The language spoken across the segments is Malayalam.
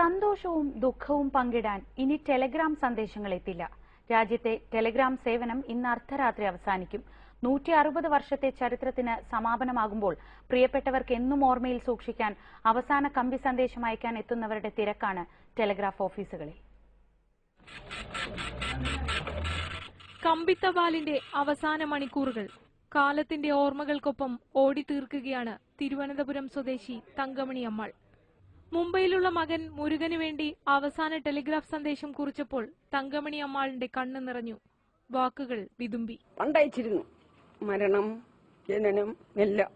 സന്തോഷവും ദുഃഖവും പങ്കിടാൻ ഇനി ടെലഗ്രാം സന്ദേശങ്ങൾ എത്തില്ല. രാജ്യത്തെ ടെലഗ്രാം സേവനം ഇന്ന് അർദ്ധരാത്രി അവസാനിക്കും. നൂറ്റി അറുപത് വർഷത്തെ ചരിത്രത്തിന് സമാപനമാകുമ്പോൾ പ്രിയപ്പെട്ടവർക്ക് എന്നും ഓർമ്മയിൽ സൂക്ഷിക്കാൻ അവസാന കമ്പി സന്ദേശം അയക്കാൻ എത്തുന്നവരുടെ തിരക്കാണ് ടെലഗ്രാഫ് ഓഫീസുകളിൽ. കമ്പിത്തപാലിന്റെ അവസാന മണിക്കൂറുകൾ കാലത്തിന്റെ ഓർമ്മകൾക്കൊപ്പം ഓടിത്തീർക്കുകയാണ് തിരുവനന്തപുരം സ്വദേശി തങ്കമണി അമ്മാൾ മുംബൈയിലുള്ള മകൻ മുരുകന് വേണ്ടി അവസാന ടെലിഗ്രാഫ് സന്ദേശം കുറിച്ചപ്പോൾ തങ്കമണി അമ്മാളിന്റെ കണ്ണ് നിറഞ്ഞു. വാക്കുകൾ വിതുമ്പി. പണ്ടയച്ചിരുന്നു. മരണം ജനനം എല്ലാം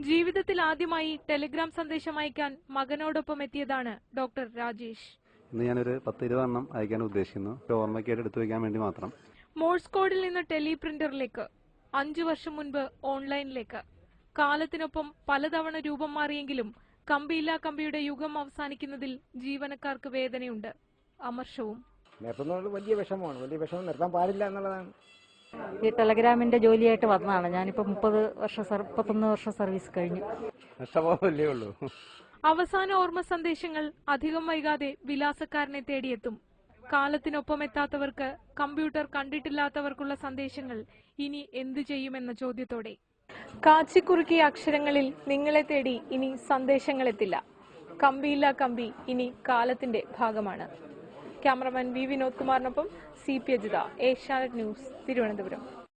ജീവിതത്തിൽ ആദ്യമായി ടെലിഗ്രാം സന്ദേശം അയക്കാൻ മകനോടൊപ്പം എത്തിയതാണ് ഡോക്ടർ രാജേഷ്. ഇന്ന് ഞാനൊരു പത്ത് ഇരുപതെണ്ണം അയക്കാൻ ഉദ്ദേശിക്കുന്നു. ഓർമ്മയ്ക്കായിട്ട് എടുത്തു വയ്ക്കാൻ വേണ്ടി മാത്രം. മോഴ്സ് കോഡിൽ നിന്ന് ടെലിപ്രിന്ററിലേക്ക് അഞ്ചു വർഷം മുൻപ് ഓൺലൈനിലേക്ക്. കാലത്തിനൊപ്പം പലതവണ രൂപം മാറിയെങ്കിലും കമ്പിയില്ലാ കമ്പിയുടെ യുഗം അവസാനിക്കുന്നതിൽ ജീവനക്കാർക്ക് വേദനയുണ്ട്. അമർഷവും. നിർത്തുന്നത് വലിയ വിഷമമാണ്. വലിയ വിഷമം നിർത്താൻ പാടില്ല എന്നുള്ളതാണ്. ഈ ടെലഗ്രാമിന്റെ ജോലിയായിട്ട് വന്നതാണ്. ഞാനിപ്പോ മുപ്പത് വർഷം മുപ്പത്തൊന്ന് വർഷം സർവീസ് കഴിഞ്ഞു. ഉള്ളൂ. അവസാന ഓർമ്മ സന്ദേശങ്ങൾ അധികം വൈകാതെ വിലാസക്കാരനെ തേടിയെത്തും. കാലത്തിനൊപ്പം എത്താത്തവർക്ക് കമ്പ്യൂട്ടർ കണ്ടിട്ടില്ലാത്തവർക്കുള്ള സന്ദേശങ്ങൾ ഇനി എന്തു ചെയ്യുമെന്ന ചോദ്യത്തോടെ. കാച്ചിക്കുറുക്കിയ അക്ഷരങ്ങളിൽ നിങ്ങളെ തേടി ഇനി സന്ദേശങ്ങളെത്തില്ല. കമ്പിയില്ല കമ്പി ഇനി കാലത്തിന്റെ ഭാഗമാണ്. Cameraman V Vinod കുമാറിനൊപ്പം C P Ajitha Asianet news Thiruvananthapuram.